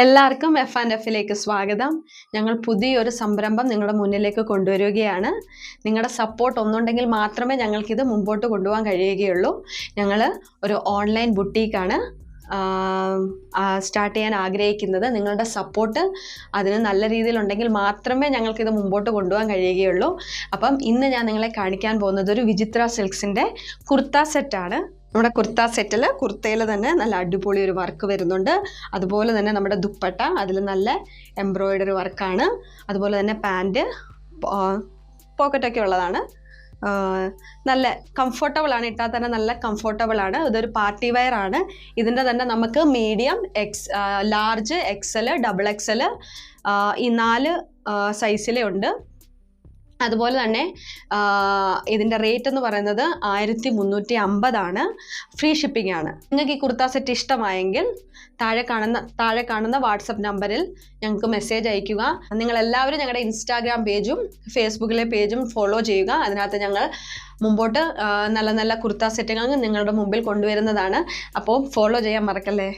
എല്ലാവർക്കും F and എഫിലേക്ക് സ്വാഗതം. ഞങ്ങൾ പുതിയൊരു സംരംഭം നിങ്ങളുടെ മുന്നിലേക്ക് കൊണ്ടുവരികയാണ്. നിങ്ങളുടെ സപ്പോർട്ട് ഒന്നുണ്ടെങ്കിൽ മാത്രമേ ഞങ്ങൾക്കിത് മുമ്പോട്ട് കൊണ്ടുപോകാൻ കഴിയുകയുള്ളൂ. ഞങ്ങൾ ഒരു ഓൺലൈൻ ബുട്ടീക്കാണ് സ്റ്റാർട്ട് ചെയ്യാൻ ആഗ്രഹിക്കുന്നത്. നിങ്ങളുടെ സപ്പോർട്ട് അതിന് നല്ല രീതിയിലുണ്ടെങ്കിൽ മാത്രമേ ഞങ്ങൾക്കിത് മുമ്പോട്ട് കൊണ്ടുപോകാൻ കഴിയുകയുള്ളൂ. അപ്പം ഇന്ന് ഞാൻ നിങ്ങളെ കാണിക്കാൻ പോകുന്നത് ഒരു വിചിത്ര സിൽക്സിന്റെ കുർത്ത സെറ്റാണ് നമ്മുടെ കുർത്ത സെറ്റിൽ കുർത്തയിൽ തന്നെ നല്ല അടിപൊളി ഒരു വർക്ക് വരുന്നുണ്ട്. അതുപോലെ തന്നെ നമ്മുടെ ദുപ്പട്ട അതിൽ നല്ല എംബ്രോയിഡറി വർക്കാണ് അതുപോലെ തന്നെ പാന്റ് പോക്കറ്റൊക്കെ ഉള്ളതാണ്. നല്ല കംഫർട്ടബിൾ ആണ്. ഇട്ടാൽ തന്നെ നല്ല കംഫർട്ടബിൾ ആണ്. ഇതൊരു പാർട്ടി വെയർ ആണ്. ഇതിന്റെ തന്നെ നമുക്ക് medium X large XL double XL ഈ നാല് സൈസിലേ ഉണ്ട്. അതുപോലെ തന്നെ ഇതിന്റെ റേറ്റ് എന്ന് പറയുന്നത് ആയിരത്തി മുന്നൂറ്റി അമ്പതാണ് ഫ്രീ ഷിപ്പിംഗ് ആണ്. നിങ്ങൾക്ക് ഈ കുർത്ത സെറ്റ് ഇഷ്ടമായെങ്കിൽ താഴെ കാണുന്ന താഴെ കാണുന്ന വാട്സപ്പ് നമ്പറിൽ ഞങ്ങൾക്ക് മെസ്സേജ് അയയ്ക്കുക. നിങ്ങൾ എല്ലാവരും ഞങ്ങളുടെ ഇൻസ്റ്റാഗ്രാം പേജും ഫേസ്ബുക്കിലെ പേജും ഫോളോ ചെയ്യുക. അതിനകത്ത് ഞങ്ങൾ മുമ്പോട്ട് നല്ല നല്ല കുർത്ത സെറ്റുകൾ നിങ്ങളുടെ മുമ്പിൽ കൊണ്ടുവരുന്നതാണ്. അപ്പോൾ ഫോളോ ചെയ്യാൻ മറക്കല്ലേ?